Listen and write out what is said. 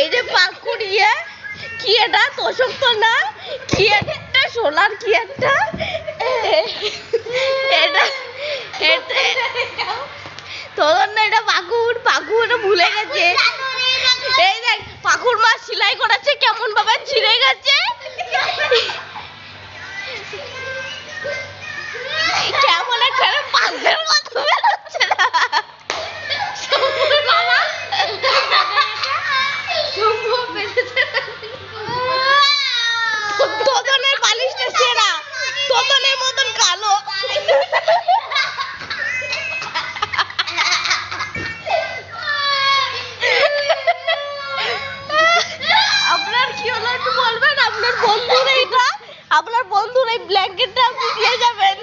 এই যে পাকুর কি এটা? তোষক তো না? কি একটা সোলার কি একটা? এটা তোর না এটা পাকুর পাকুর ভুলে গেছে। আপনার বন্ধুর এই ব্ল্যাঙ্কেটটা আপনি দিয়ে যাবেন।